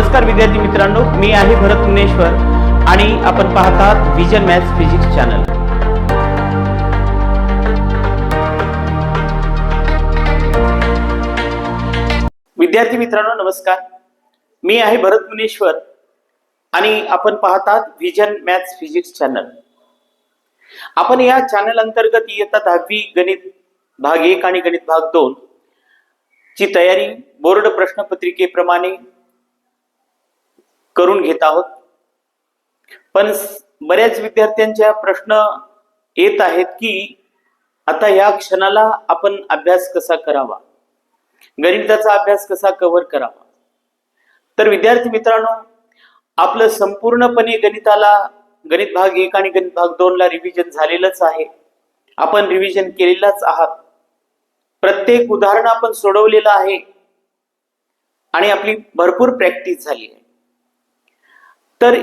नमस्कार विद्यार्थी मित्रांनो मी आहे भरत मुनेश्वर आणि आपण पाहतात विजन मॅथ्स फिजिक्स चॅनल विद्यार्थी मित्रांनो नमस्कार. मी आहे भरत मुनेश्वर आणि आपण पाहतात विजन मॅथ्स फिजिक्स चॅनल आपण या चॅनल अंतर्गत इयत्ता दहावी गणित भाग एक आणि गणित भाग दोन ची तयारी बोर्ड प्रश्नपत्रिकेप्रमाणे करून घेत आहोत. पण बऱ्याच विद्यार्थ्यांच्या प्रश्न येत आहेत की आता या क्षणाला आपण अभ्यास कसा करावा? गणिताचा अभ्यास कसा कव्हर करावा? तर विद्यार्थी मित्रांनो आपलं संपूर्णपणे गणिताला गणित भाग एक आणि गणित भाग दोन ला रिव्हिजन झालेलंच आहे. आपण रिव्हिजन केलेलाच आहात. प्रत्येक उदाहरण आपण सोडवलेलं आहे. आणि आपली भरपूर प्रॅक्टिस झाली आहे. तर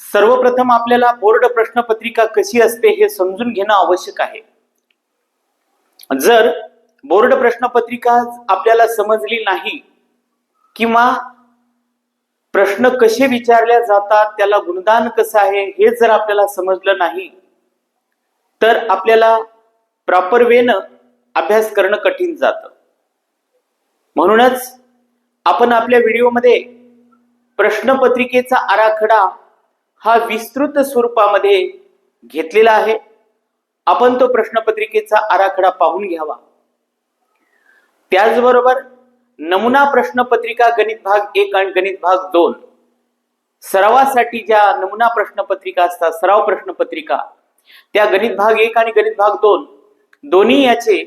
सर्वप्रथम आपल्याला बोर्ड प्रश्नपत्रिका कशी असते हे समजून घेणं आवश्यक आहे. जर बोर्ड प्रश्नपत्रिका आपल्याला समजली नाही किंवा प्रश्न कसे विचारले जातात त्याला गुणदान कसं आहे हे जर आपल्याला समजलं नाही तर आपल्याला प्रॉपर वेनं अभ्यास करणं कठीण जातं. म्हणूनच आपण आपल्या व्हिडिओमध्ये प्रश्नपत्रिकेचा आराखडा हा विस्तृत स्वरूपामध्ये घेतलेला आहे. आपण तो प्रश्नपत्रिकेचा आराखडा पाहून घ्यावा. त्याचबरोबर नमुना प्रश्नपत्रिका गणित भाग एक आणि गणित भाग दोन सरावासाठी ज्या नमुना प्रश्नपत्रिका असतात सराव प्रश्नपत्रिका त्या गणित भाग एक आणि गणित भाग दोन दोन्ही याचे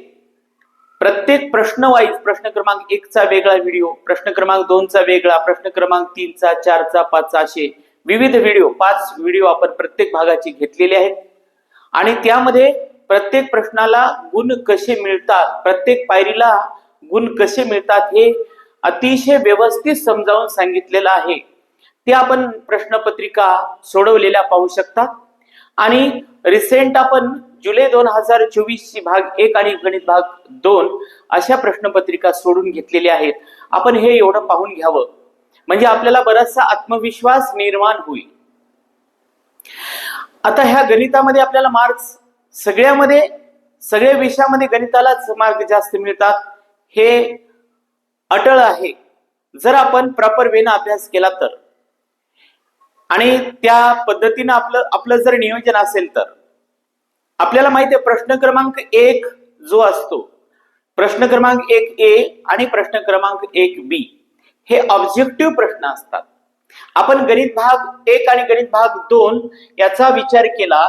प्रत्येक प्रश्न वाईज प्रश्न क्रमांक एकचा वेगळा व्हिडिओ प्रश्न क्रमांक दोनचा वेगळा प्रश्न क्रमांक तीनचा चारचा पाचचा असे विविध व्हिडिओ पाच व्हिडिओ आपण प्रत्येक भागाचे घेतलेले आहेत. आणि त्यामध्ये प्रत्येक प्रश्नाला गुण कसे मिळतात प्रत्येक पायरीला गुण कसे मिळतात हे अतिशय व्यवस्थित समजावून सांगितलेलं आहे. ते आपण प्रश्नपत्रिका सोडवलेल्या पाहू शकता. आणि रिसेंट आपण जुलै दोन हजार चोवीस ची भाग एक आणि गणित भाग दोन अशा प्रश्नपत्रिका सोडून घेतलेल्या आहेत. आपण हे एवढं पाहून घ्यावं. म्हणजे आपल्याला बराचसा आत्मविश्वास निर्माण होईल. आता ह्या गणितामध्ये आपल्याला मार्क्स सगळ्यामध्ये सगळ्या विषयामध्ये गणितालाच मार्क जास्त मिळतात. हे अटळ आहे. जर आपण प्रॉपर वेनं अभ्यास केला तर. आणि त्या पद्धतीनं आपलं आपलं जर नियोजन असेल तर. आपल्याला माहिती आहे प्रश्न क्रमांक एक जो असतो प्रश्न क्रमांक एक ए आणि प्रश्न क्रमांक एक बी हे ऑब्जेक्टिव्ह प्रश्न असतात. आपण गणित भाग एक आणि गणित भाग दोन याचा विचार केला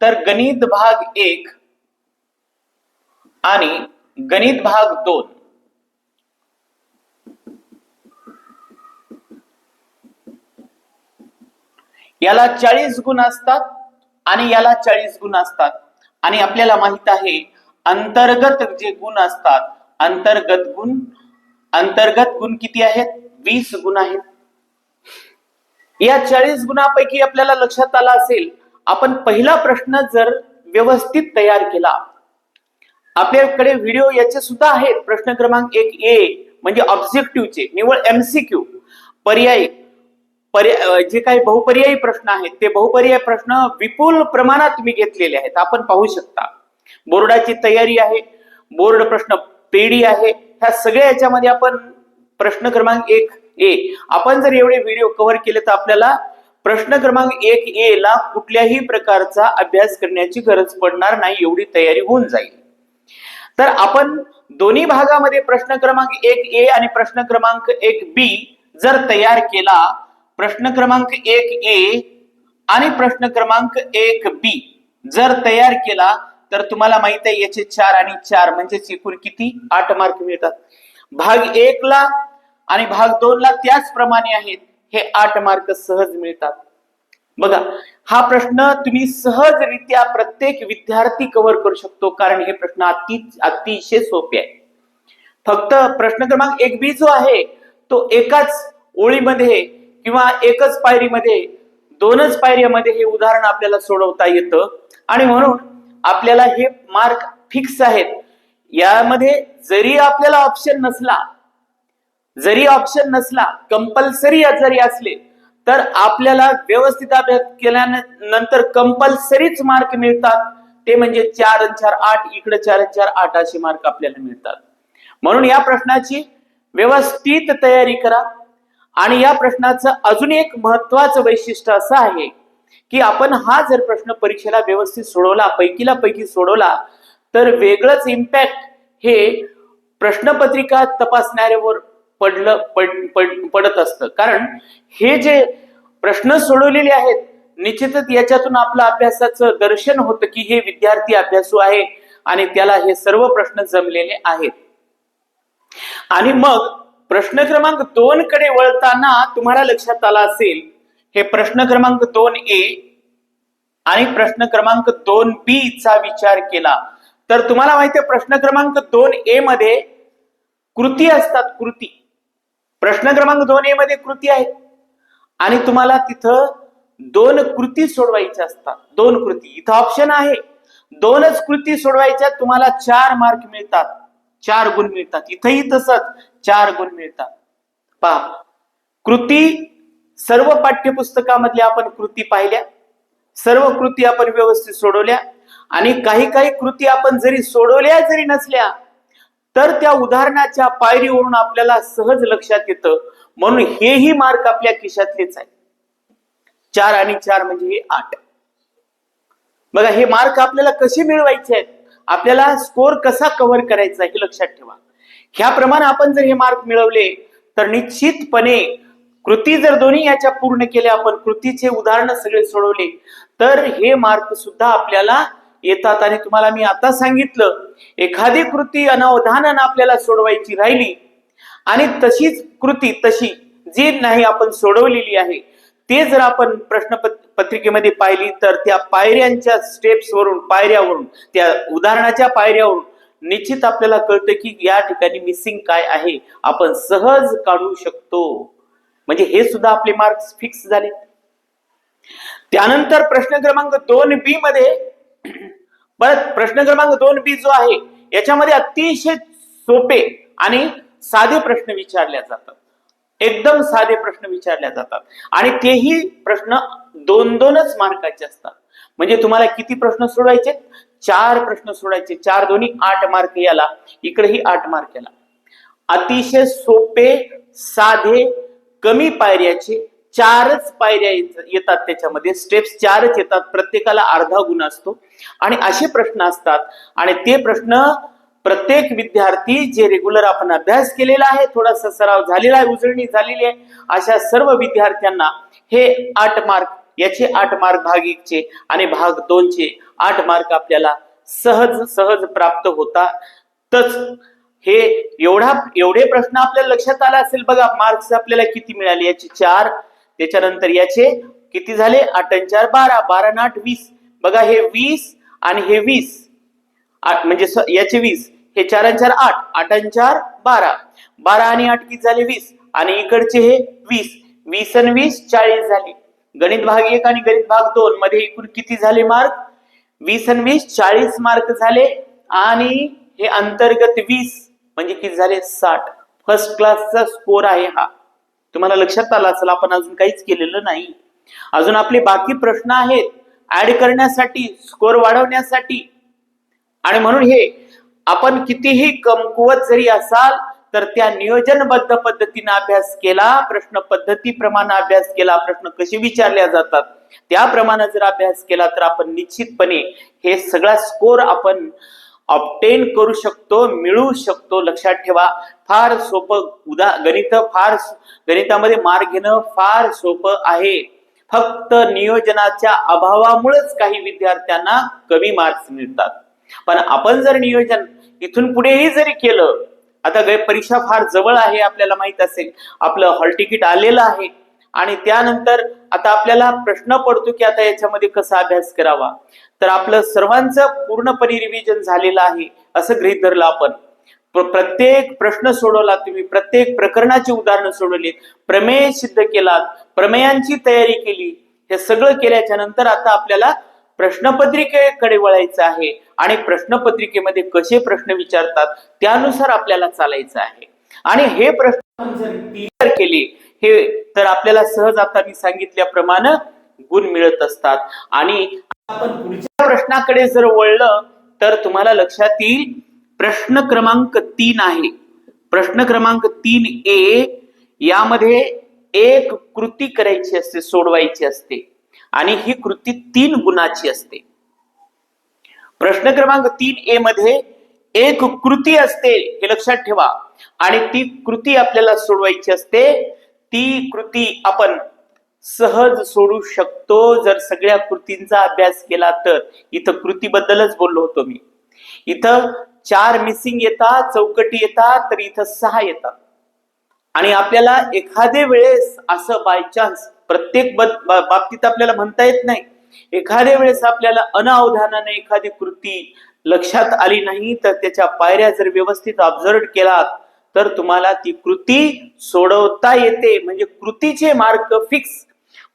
तर गणित भाग एक आणि गणित भाग दोन. याला चाळीस गुण असतात आणि याला चाळीस गुण असतात. आणि आपल्याला माहीत आहे अंतर्गत जे गुण असतात अंतर्गत गुण अंतर्गत गुण किती आहेत? वीस गुण आहेत. या चाळीस गुणापैकी आपल्याला लक्षात आला असेल आपण पहिला प्रश्न जर व्यवस्थित तयार केला आपल्याकडे व्हिडिओ याचे सुद्धा आहेत. प्रश्न क्रमांक एक ए म्हणजे ऑब्जेक्टिव्हचे निवळ एमसीक्यू पर्यायी पर्याय जे काही बहुपर्यायी प्रश्न आहेत ते बहुपर्यायी प्रश्न विपुल प्रमाणात मी घेतलेले आहेत. आपण पाहू शकता. बोर्डाची तयारी आहे बोर्ड प्रश्न पेढी आहे. ह्या सगळ्या याच्यामध्ये आपण प्रश्न क्रमांक एक ए. आपण जर एवढे व्हिडिओ कव्हर केले तर आपल्याला प्रश्न क्रमांक एक ए ला कुठल्याही प्रकारचा अभ्यास करण्याची गरज पडणार नाही एवढी तयारी होऊन जाईल. तर आपण दोन्ही भागामध्ये प्रश्न क्रमांक एक ए आणि प्रश्न क्रमांक एक बी जर तयार केला प्रश्न क्रमांक एक ए आणि प्रश्न क्रमांक एक बी. जर तयार केला तर तुम्हाला माहीत आहे याचे चार आणि चार म्हणजे एकूण किती? आठ मार्क मिळतात. भाग एक ला आणि भाग दोन ला त्याचप्रमाणे आहेत. हे आठ मार्क सहज मिळतात. बघा हा प्रश्न तुम्ही सहजरित्या प्रत्येक विद्यार्थी कव्हर करू शकतो कारण हे प्रश्न अति अतिशय सोपे आहे. फक्त प्रश्न क्रमांक एक बी जो आहे तो एकाच ओळीमध्ये किंवा एकच पायरीमध्ये दोनच पायऱ्यामध्ये हे उदाहरण आपल्याला सोडवता येतं. आणि म्हणून आपल्याला हे मार्क फिक्स आहेत. यामध्ये जरी आपल्याला ऑप्शन नसला जरी ऑप्शन नसला कंपल्सरी जरी असले तर आपल्याला व्यवस्थित अभ्यास केल्यानंतर कंपल्सरीच मार्क मिळतात. ते म्हणजे चार चार आठ इकडे चार चार आठ असे मार्क आपल्याला मिळतात. म्हणून या प्रश्नाची व्यवस्थित तयारी करा. आणि या प्रश्नाचं अजून एक महत्वाचं वैशिष्ट्य असं आहे की आपण हा जर प्रश्न परीक्षेला व्यवस्थित सोडवला पैकीला पैकी सोडवला तर वेगळंच इम्पॅक्ट हे प्रश्नपत्रिका तपासणाऱ्यावर पडलं पड, पड, पडत असतं. कारण हे जे प्रश्न सोडवलेले आहेत निश्चितच याच्यातून आपलं अभ्यासाचं दर्शन होतं की हे विद्यार्थी अभ्यासू आहे आणि त्याला हे सर्व प्रश्न जमलेले आहेत. आणि मग प्रश्न क्रमांक दोन कडे वळताना तुम्हाला लक्षात आला असेल हे प्रश्न क्रमांक दोन ए आणि प्रश्न क्रमांक दोन बी चा विचार केला. तर तुम्हाला माहिती आहे प्रश्न क्रमांक दोन ए मध्ये कृती असतात कृती. प्रश्न क्रमांक दोन ए मध्ये कृती आहेत आणि तुम्हाला तिथं दोन कृती सोडवायच्या असतात दोन कृती. इथं ऑप्शन आहे. दोनच कृती सोडवायच्या तुम्हाला चार मार्क मिळतात चार गुण मिळतात. इथंही तसंच. चार गुण मिळतात. पहा. कृती सर्व पाठ्यपुस्तकामधल्या आपण कृती पाहिल्या. सर्व कृती आपण व्यवस्थित सोडवल्या. आणि काही काही कृती आपण जरी सोडवल्या जरी नसल्या तर त्या उदाहरणाच्या पायरीवरून आपल्याला सहज लक्षात येतं. म्हणून हेही मार्क आपल्या खिशातलेच आहे चार आणि चार म्हणजे हे आठ. बघा हे मार्क आपल्याला कसे मिळवायचे आहेत? आपल्याला स्कोर कसा कव्हर करायचा हे लक्षात ठेवा. ह्याप्रमाणे आपण जर हे मार्क मिळवले तर निश्चितपणे कृती जर दोन्ही याच्या पूर्ण केल्या आपण कृतीचे उदाहरण सगळे सोडवले तर हे मार्क सुद्धा आपल्याला येतात. आणि तुम्हाला मी आता सांगितलं एखादी कृती अनावधानानं आपल्याला सोडवायची राहिली आणि तशीच कृती तशी जी नाही आपण सोडवलेली आहे ते जर आपण प्रश्न पत्रिकेमध्ये पाहिली तर त्या पायऱ्यांच्या स्टेप्स वरून पायऱ्यावरून त्या उदाहरणाच्या पायऱ्यावरून निश्चित आपल्याला कळतं की या ठिकाणी मिसिंग काय आहे. आपण सहज काढू शकतो. म्हणजे हे सुद्धा आपले मार्क्स फिक्स झाले त्यानंतर प्रश्न क्रमांक दोन बी मध्ये परत प्रश्न क्रमांक दोन बी जो आहे याच्यामध्ये अतिशय सोपे आणि साधे प्रश्न विचारले जातात. एकदम साधे प्रश्न विचारले जातात. आणि तेही प्रश्न दोन दोनच मार्काचे असतात. म्हणजे तुम्हाला किती प्रश्न सोडवायचे चार प्रश्न सोडायचे चार दोन्ही आठ मार्क याला. इकडेही आठ मार्क याला. अतिशय सोपे साधे कमी पायऱ्याचे चारच पायऱ्या येतात त्याच्यामध्ये. स्टेप्स चारच येतात. प्रत्येकाला अर्धा गुण असतो. आणि असे प्रश्न असतात. आणि ते प्रश्न प्रत्येक विद्यार्थी जे रेग्युलर आपण अभ्यास केलेला आहे थोडासा सराव झालेला आहे उजळणी झालेली आहे अशा सर्व विद्यार्थ्यांना हे आठ मार्क याचे आठ मार्क भाग एकचे आणि भाग दोनचे आठ मार्क आपल्याला सहज सहज प्राप्त होतातच हे एवढा एवढे प्रश्न आपल्याला लक्षात आला असेल बघा मार्क्स आपल्याला किती मिळाले? याचे चार त्याच्यानंतर याचे किती झाले? आठ आणि चार बारा. बारा आठ वीस. बघा हे वीस आणि हे वीस. आठ म्हणजे याचे वीस. हे चार आणि चार आठ. आठ आणि चार बारा. बारा आणि आठ किती झाले? वीस. आणि इकडचे हे वीस. वीस आणि वीस चाळीस झाले. गणित भाग एक आणि गणित भाग दोन मध्ये एकूण किती झाले मार्क वीस आणि वीस चाळीस मार्क झाले आणि हे अंतर्गत वीस म्हणजे किती झाले? साठ. फर्स्ट क्लासचा स्कोर आहे हा. तुम्हाला लक्षात आला असेल आपण अजून काहीच केलेलं नाही. अजून आपले बाकी प्रश्न आहेत. ऍड करण्यासाठी स्कोर वाढवण्यासाठी. आणि म्हणून हे आपण कितीही कमकुवत जरी असाल तर त्या नियोजनबद्ध पद्धतीने अभ्यास केला प्रश्न पद्धतीप्रमाणे अभ्यास केला प्रश्न कसे विचारले जातात त्याप्रमाणे जर अभ्यास केला तर आपण निश्चितपणे हे सगळा स्कोर आपण ऑप्टेन करू शकतो मिळू शकतो. लक्षात ठेवा फार सोपं उदा गणित फार गणितामध्ये मार्ग घेणं फार सोपं आहे. फक्त नियोजनाच्या अभावामुळेच काही विद्यार्थ्यांना कमी मार्क्स मिळतात. पण आपण जर नियोजन इथून पुढेही जरी केलं आता परीक्षा फार जवळ आहे आपल्याला माहीत असेल. आपलं हॉल तिकीट आलेलं आहे. आणि त्यानंतर आता आपल्याला प्रश्न पडतो की आता याच्यामध्ये कसा अभ्यास करावा? तर आपलं सर्वांचं पूर्णपणे रिव्हिजन झालेलं आहे असं गृहित धरलं आपण प्रत्येक प्रश्न सोडवला तुम्ही प्रत्येक प्रकरणाची उदाहरणं सोडवली प्रमेय सिद्ध केलात प्रमेयांची तयारी केली हे सगळं केल्याच्यानंतर आता आपल्याला प्रश्नपत्रिकेकडे वळायचं आहे. आणि प्रश्नपत्रिकेमध्ये कसे प्रश्न विचारतात त्यानुसार आपल्याला चालायचं आहे. आणि हे प्रश्न आपण जर क्लिअर केले हे तर आपल्याला सहज आता मी सांगितल्याप्रमाणे गुण मिळत असतात. आणि आपण पुढच्या प्रश्नाकडे जर वळलं तर तुम्हाला लक्षात येईल प्रश्न क्रमांक तीन आहे. प्रश्न क्रमांक तीन ए यामध्ये एक कृती करायची असते सोडवायची असते. आणि ही कृती तीन गुणाची असते. प्रश्न क्रमांक तीन ए मध्ये एक कृती असते हे लक्षात ठेवा. आणि ती कृती आपल्याला सोडवायची असते ती कृती आपण सहज सोडू शकतो. जर सगळ्या कृतींचा अभ्यास केला तर. इथं कृतीबद्दलच बोललो होतो मी. इथं चार मिसिंग येतात चौकटी येतात तर इथं सहा येतात. आणि आपल्याला एखाद्या वेळेस असं बाय चान्स प्रत्येक बद- बा- बाबतीत आपल्याला म्हणता येत नाही. एखाद्या वेळेस आपल्याला अनावधानाने एखादी कृती लक्षात आली नाही तर त्याच्या पायऱ्या जर व्यवस्थित ऑब्झर्व केलात तर तुम्हाला ती कृती सोडवता येते. म्हणजे कृतीचे मार्क फिक्स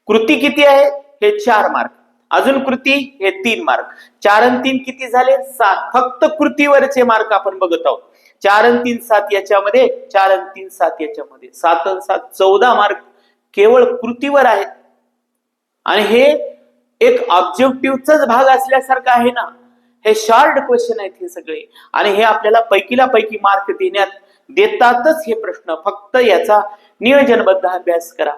कृती किती आहे? हे चार मार्क अजून कृती हे तीन मार्क चार आणि तीन किती झाले? सात. फक्त कृतीवरचे मार्क आपण बघत आहोत. चार आणि तीन सात याच्यामध्ये चार आणि तीन सात याच्यामध्ये. सात आणि सात चौदा मार्क केवळ कृतीवर आहेत. आणि हे एक ऑब्जेक्टिव्हचाच भाग असल्यासारखं आहे ना? हे शॉर्ट क्वेश्चन आहेत हे सगळे. आणि हे आपल्याला पैकीला पैकी मार्क देण्यात देतातच हे प्रश्न. फक्त याचा नियोजनबद्ध अभ्यास करा.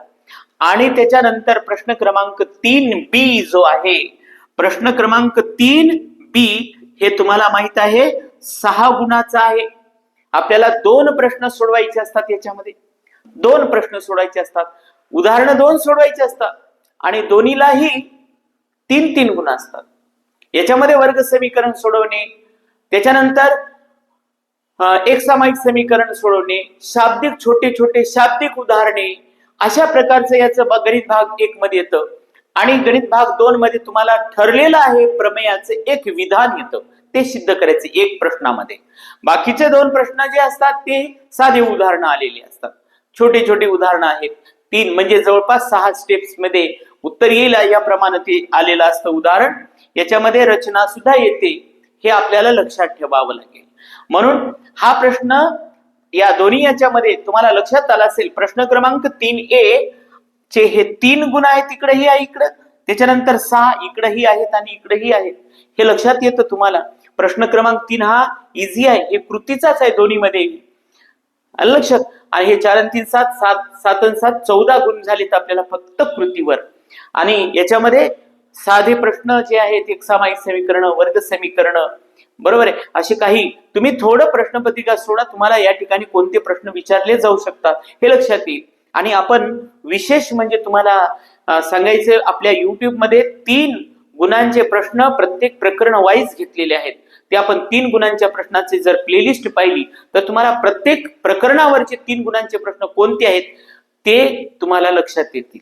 आणि त्याच्यानंतर प्रश्न क्रमांक तीन बी जो आहे प्रश्न क्रमांक तीन बी हे तुम्हाला माहीत आहे सहा गुणाचा आहे. आपल्याला दोन प्रश्न सोडवायचे असतात याच्यामध्ये. दोन प्रश्न सोडवायचे असतात. उदाहरणं दोन सोडवायचे असतात. आणि दोन्हीलाही तीन तीन गुण असतात. याच्यामध्ये वर्ग समीकरण सोडवणे. त्याच्यानंतर एक सामायिक समीकरण सोडवणे शाब्दिक छोटे छोटे शाब्दिक उदाहरणे अशा प्रकारचं याचं गणित भाग एक मध्ये येतं. आणि गणित भाग दोन मध्ये तुम्हाला ठरलेलं आहे प्रमेयाचं एक विधान येतं. ते सिद्ध करायचे एक प्रश्नामध्ये. बाकीचे दोन प्रश्न जे असतात ते साधे उदाहरणं आलेली असतात. छोटे छोटे उदाहरणं आहेत. तीन म्हणजे जवळपास सहा स्टेप्समध्ये उत्तर येईल याप्रमाणे ते आलेलं असतं उदाहरण. याच्यामध्ये रचना सुद्धा येते. हे आपल्याला लक्षात ठेवावं लागेल. म्हणून हा प्रश्न या दोन्ही याच्यामध्ये तुम्हाला लक्षात आला असेल प्रश्न क्रमांक तीन ए चे हे तीन गुण आहेत इकडेही आहे इकडं त्याच्यानंतर सहा इकडेही आहेत आणि इकडेही आहेत. हे लक्षात येतं तुम्हाला. प्रश्न क्रमांक तीन हा इझी आहे हे कृतीचाच आहे दोन्हीमध्ये. लक्षात आणि हे चार आणि तीन सात सात सात आणि सात चौदा गुण झालेत आपल्याला फक्त कृतीवर. आणि याच्यामध्ये साधे प्रश्न जे आहेत एक सामायिक समीकरण वर्ग समीकरण बरोबर आहे? असे काही तुम्ही थोडं प्रश्नपत्रिका सोडा तुम्हाला या ठिकाणी कोणते प्रश्न विचारले जाऊ शकतात हे लक्षात येईल. आणि आपण विशेष म्हणजे तुम्हाला सांगायचं आपल्या युट्यूबमध्ये तीन गुणांचे प्रश्न प्रत्येक प्रकरण वाईज घेतलेले आहेत. ते आपण तीन गुणांच्या प्रश्नाचे जर प्लेलिस्ट पाहिली तर तुम्हाला प्रत्येक प्रकरणावरचे तीन गुणांचे प्रश्न कोणते आहेत ते तुम्हाला लक्षात येतील.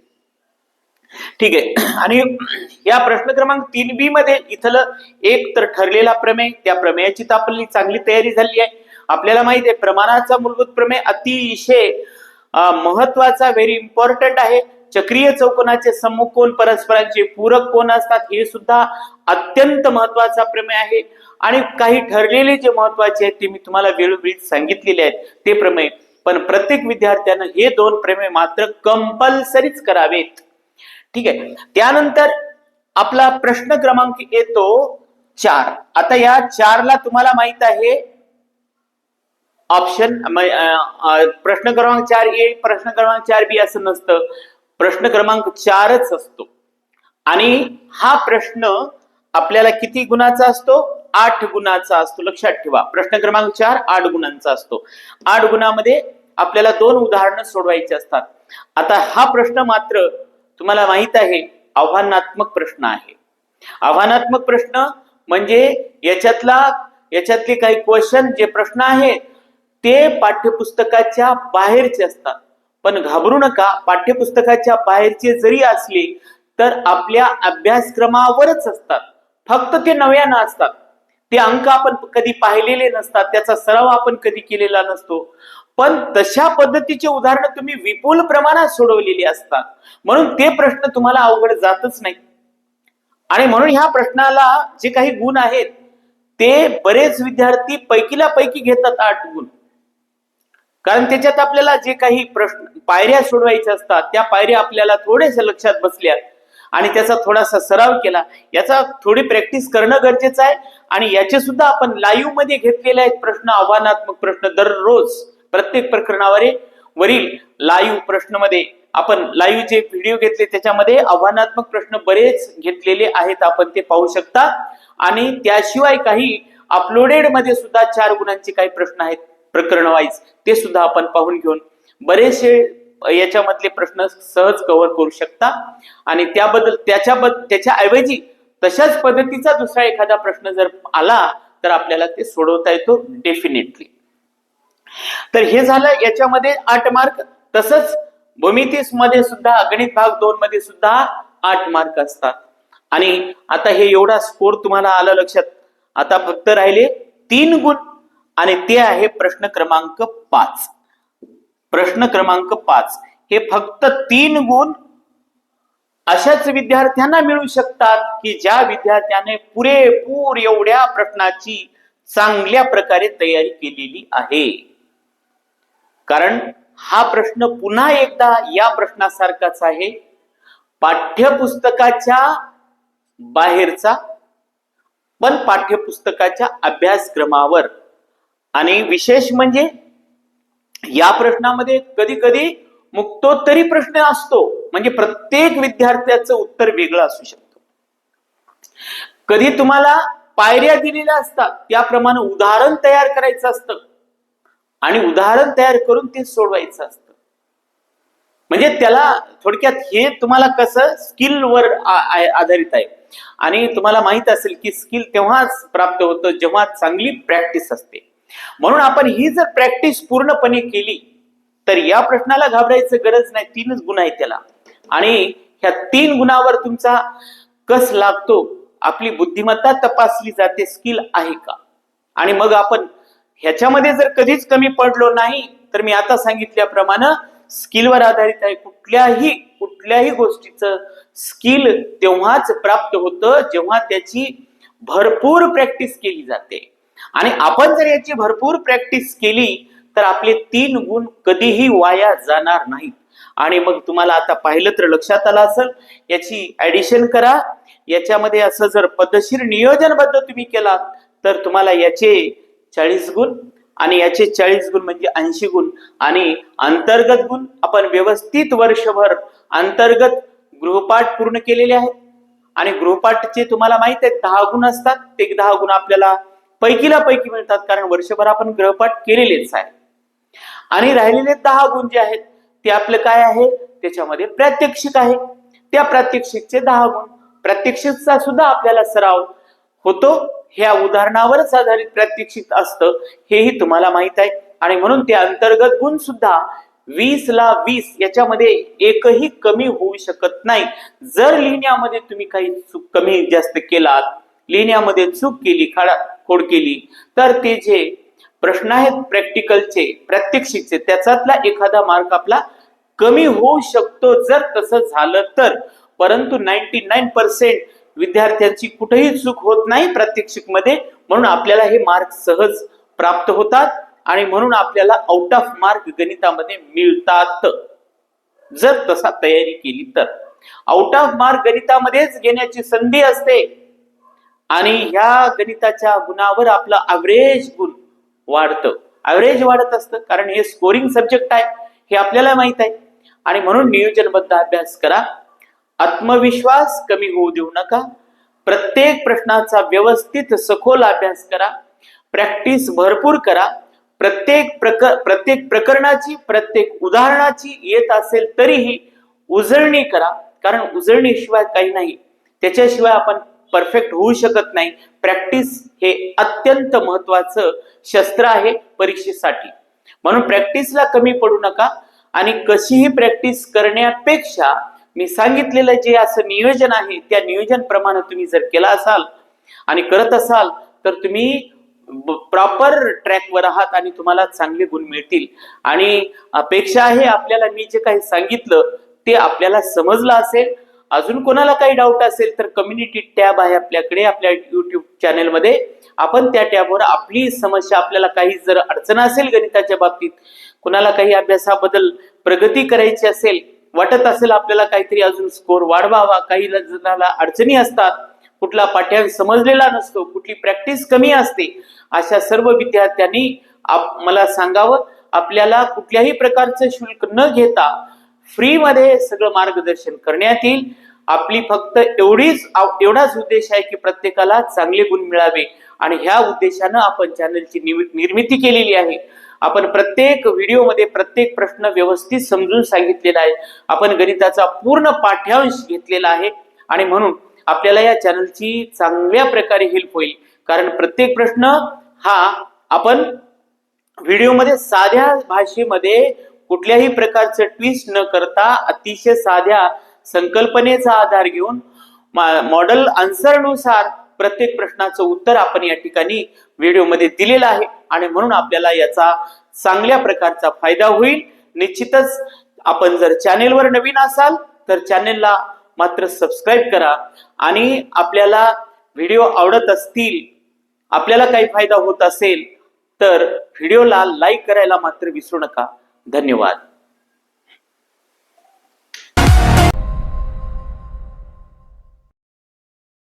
ठीक आहे. आणि या प्रश्न क्रमांक तीन बी मध्ये इथलं एक तर ठरलेला प्रमेय त्या प्रमेयाची तर आपली चांगली तयारी झाली आहे. आपल्याला माहीत आहे प्रमाणाचा मूलभूत प्रमेय अतिशय महत्त्वाचा व्हेरी इम्पॉर्टंट आहे. चक्रीय चौकोनाचे सम्मुख कोण परस्परांचे पूरक कोण असतात हे सुद्धा अत्यंत महत्त्वाचा प्रमेय आहे. आणि काही ठरलेले जे महत्त्वाचे आहेत ते मी तुम्हाला वेळोवेळी सांगितलेले आहेत ते प्रमेय. पण प्रत्येक विद्यार्थ्यानं हे दोन प्रमेय मात्र कंपल्सरीच करावेत. ठीक आहे? त्यानंतर आपला प्रश्न क्रमांक येतो चार. आता या चारला तुम्हाला माहीत आहे ऑप्शन प्रश्न क्रमांक चार ए प्रश्न क्रमांक चार बी असं नसतं. प्रश्न क्रमांक चारच असतो. आणि हा प्रश्न आपल्याला किती गुणाचा असतो? आठ गुणाचा असतो. लक्षात ठेवा. प्रश्न क्रमांक चार आठ गुणांचा असतो. आठ गुणामध्ये आपल्याला दोन उदाहरणं सोडवायची असतात. आता हा प्रश्न मात्र तुम्हाला माहीत आहे आव्हानात्मक प्रश्न आहे. आव्हानात्मक प्रश्न म्हणजे याच्यातला याच्यातले काही क्वेश्चन जे प्रश्न आहेत ते पाठ्यपुस्तकाच्या बाहेरचे असतात. पण घाबरू नका पाठ्यपुस्तकाच्या बाहेरचे जरी असले तर आपल्या अभ्यासक्रमावरच असतात. फक्त ते नव्यानं असतात. ते अंक आपण कधी पाहिलेले नसतात त्याचा सराव आपण कधी केलेला नसतो. पण तशा पद्धतीचे उदाहरणं तुम्ही विपुल प्रमाणात सोडवलेली असतात. म्हणून ते प्रश्न तुम्हाला अवघड जातच नाही. आणि म्हणून ह्या प्रश्नाला जे काही गुण आहेत ते बरेच विद्यार्थी पैकीला पैकी घेतात आठ गुण. कारण त्याच्यात आपल्याला जे काही प्रश्न पायऱ्या सोडवायच्या असतात त्या पायऱ्या आपल्याला थोड्याशा लक्षात बसल्या आणि त्याचा थोडासा सराव केला. याचा थोडी प्रॅक्टिस करणं गरजेचं आहे. आणि याचे सुद्धा आपण लाईव्हमध्ये घेतलेले आहेत प्रश्न आव्हानात्मक प्रश्न दररोज प्रत्येक प्रकरणावर. वरील लाईव्ह प्रश्नमध्ये आपण लाईव्ह जे व्हिडिओ घेतले त्याच्यामध्ये आव्हानात्मक प्रश्न बरेच घेतलेले आहेत आपण ते पाहू शकता. आणि त्याशिवाय काही अपलोडेडमध्ये सुद्धा चार गुणांचे काही प्रश्न आहेत प्रकरण वाईज ते सुद्धा आपण पाहून घेऊन बरेचसे याच्यामधले प्रश्न सहज कव्हर करू शकता. आणि त्याबद्दल त्याच्याबद्दल त्याच्या ऐवजी तशाच पद्धतीचा दुसरा एखादा प्रश्न जर आला तर आपल्याला ते सोडवता येतो डेफिनेटली तर हे झालं याच्यामध्ये आठ मार्क तसंच भूमितीसमध्ये सुद्धा गणित भाग दोन मध्ये सुद्धा आठ मार्क असतात. आणि आता हे एवढा स्कोर तुम्हाला आला लक्षात. आता फक्त राहिले तीन गुण. आणि ते आहे प्रश्न क्रमांक पाच. प्रश्न क्रमांक पाच. हे फक्त तीन गुण अशाच विद्यार्थ्यांना मिळू शकतात की ज्या विद्यार्थ्याने पुरेपूर एवढ्या प्रश्नाची चांगल्या प्रकारे तयारी केलेली आहे? कारण हा प्रश्न पुन्हा एकदा या प्रश्नासारखाच आहे. पाठ्यपुस्तकाच्या बाहेरचा पण पाठ्यपुस्तकाच्या अभ्यासक्रमावर. आणि विशेष म्हणजे या प्रश्नामध्ये कधी कधी मुक्तोत्तरी प्रश्न असतो. म्हणजे प्रत्येक विद्यार्थ्याचं उत्तर वेगळं असू शकतं. कधी तुम्हाला पायऱ्या दिलेल्या असतात त्याप्रमाणे उदाहरण तयार करायचं असतं. आणि उदाहरण तयार करून ते सोडवायचं असतं. म्हणजे त्याला थोडक्यात हे तुम्हाला कसं स्किलवर आधारित आहे. आणि तुम्हाला माहीत असेल की स्किल तेव्हाच प्राप्त होतं जेव्हा चांगली प्रॅक्टिस असते. म्हणून आपण ही जर प्रॅक्टिस पूर्णपणे केली तर या प्रश्नाला घाबरायचं गरज नाही. तीनच गुण आहे त्याला. आणि ह्या तीन गुणावर तुमचा कस लागतो आपली बुद्धिमत्ता तपासली जाते स्किल आहे का? आणि मग आपण ह्याच्यामध्ये जर कधीच कमी पडलो नाही तर मी आता सांगितल्याप्रमाणे स्किलवर आधारित आहे. कुठल्याही कुठल्याही गोष्टीचं स्किल तेव्हाच प्राप्त होतं जेव्हा त्याची भरपूर प्रॅक्टिस केली जाते. आणि आपण जर याची भरपूर प्रॅक्टिस केली तर आपले तीन गुण कधीही वाया जाणार नाहीत. आणि मग तुम्हाला आता पाहिलं तर लक्षात आलं असेल याची ऍडिशन करा. याच्यामध्ये असं जर पद्धतशीर नियोजनबद्ध तुम्ही केलात तर तुम्हाला याचे चाळीस गुण आणि याचे चाळीस गुण म्हणजे ऐंशी गुण आणि अंतर्गत गुण आपण व्यवस्थित वर्षभर अंतर्गत गृहपाठ पूर्ण केलेले आहेत. आणि गृहपाठचे तुम्हाला माहीत आहे दहा गुण असतात. ते दहा गुण आपल्याला पैकीला पैकी मिळतात कारण वर्षभर आपण गृहपाठ केलेलेच आहे आणि राहिलेले दहा गुण जे आहेत ते आपलं काय आहे? त्याच्यामध्ये प्रात्यक्षिक आहे. त्या प्रात्यक्षिकचे दहा गुण प्रात्यक्षिकचा सुद्धा आपल्याला सराव होतो. ह्या उदाहरणावरच आधारित प्रात्यक्षिक असतं हेही तुम्हाला माहीत आहे. आणि म्हणून ते अंतर्गत गुण सुद्धा वीस ला वीस याच्यामध्ये एकही कमी होऊ शकत नाही. जर लिहिण्यामध्ये तुम्ही काही चूक कमी जास्त केलात लिहिण्यामध्ये चूक केली खाडा खोड केली तर ते जे प्रश्न आहेत प्रॅक्टिकलचे प्रात्यक्षिकचे त्याच्यातला एखादा मार्क आपला कमी होऊ शकतो जर तसं झालं तर. परंतु नाईन्टी नाईन पर्सेंट विद्यार्थ्यांची कुठेही चूक होत नाही प्रात्यक्षिकमध्ये म्हणून आपल्याला हे मार्क सहज प्राप्त होतात आणि म्हणून आपल्याला आउट ऑफ मार्क गणितामध्ये मिळतात. जर तसा तयारी केली तर. आउट ऑफ मार्क गणितामध्येच घेण्याची संधी असते. आणि ह्या गणिताच्या गुणावर आपला अव्हरेज गुण वाढतं. अव्हरेज वाढत असतं. कारण हे स्कोरिंग सब्जेक्ट आहे. हे आपल्याला माहीत आहे. आणि म्हणून नियोजनबद्ध अभ्यास करा. आत्मविश्वास कमी होऊ देऊ नका. प्रत्येक प्रश्नाचा व्यवस्थित सखोल अभ्यास करा. प्रॅक्टिस भरपूर करा. प्रत्येक प्रक प्रत्येक प्रकरणाची प्रत्येक उदाहरणाची येत असेल तरीही उजळणी करा. कारण उजळणीशिवाय काही नाही. त्याच्याशिवाय आपण परफेक्ट होऊ शकत नाही. प्रॅक्टिस हे अत्यंत महत्वाचं शस्त्र आहे परीक्षेसाठी. म्हणून प्रॅक्टिसला कमी पडू नका आणि कशीही प्रॅक्टिस करण्यापेक्षा मी सांगितलेलं जे असं नियोजन आहे त्या नियोजन प्रमाणे तुम्ही जर केला असाल आणि करत असाल तर तुम्ही प्रॉपर ट्रॅकवर आहात आणि तुम्हाला चांगले गुण मिळतील. आणि अपेक्षा आहे आपल्याला मी जे काही सांगितलं ते आपल्याला समजलं असेल अजून कोणाला काही डाऊट असेल तर कम्युनिटी टॅब आहे आपल्याकडे आपल्या युट्यूब चॅनेलमध्ये आपण त्या टॅबवर आपली समस्या आपल्याला काही जर अडचण असेल गणिताच्या बाबतीत कोणाला काही अभ्यासाबद्दल प्रगती करायची असेल वाटत असेल आपल्याला काहीतरी अजून स्कोर वाढवावा काही जणाला अडचणी असतात कुठला पाठ्यांश समजलेला नसतो कुठली प्रॅक्टिस कमी असते अशा सर्व विद्यार्थ्यांनी आप- मला सांगावं आपल्याला कुठल्याही प्रकारचं शुल्क न घेता फ्रीमध्ये सगळं मार्गदर्शन करण्यात येईल. आपली फक्त एवढीच आव- एवढाच उद्देश आहे की प्रत्येकाला चांगले गुण मिळावे आणि ह्या उद्देशानं आपण चॅनलची निर्मिती केलेली आहे. आपण प्रत्येक व्हिडिओमध्ये प्रत्येक प्रश्न व्यवस्थित समजून सांगितलेला आहे. आपण गणिताचा पूर्ण पाठ्यांश घेतलेला आहे आणि म्हणून आपल्याला या चॅनलची चांगल्या प्रकारे हेल्प होईल. कारण प्रत्येक प्रश्न हा आपण व्हिडिओमध्ये साध्या भाषेमध्ये कुठल्याही प्रकारचं ट्विस्ट न करता अतिशय साध्या संकल्पनेचा आधार घेऊन मॉडेल आन्सरनुसार प्रत्येक प्रश्नाचं उत्तर आपण या ठिकाणी व्हिडिओमध्ये दिलेलं आहे. आणि म्हणून आपल्याला याचा चांगल्या प्रकारचा फायदा होईल. निश्चितच आपण जर चॅनेलवर नवीन असाल तर चॅनेलला मात्र सबस्क्राईब करा. आणि आपल्याला व्हिडिओ आवडत असतील आपल्याला काही फायदा होत असेल तर व्हिडिओला लाईक करायला मात्र विसरू नका. धन्यवाद.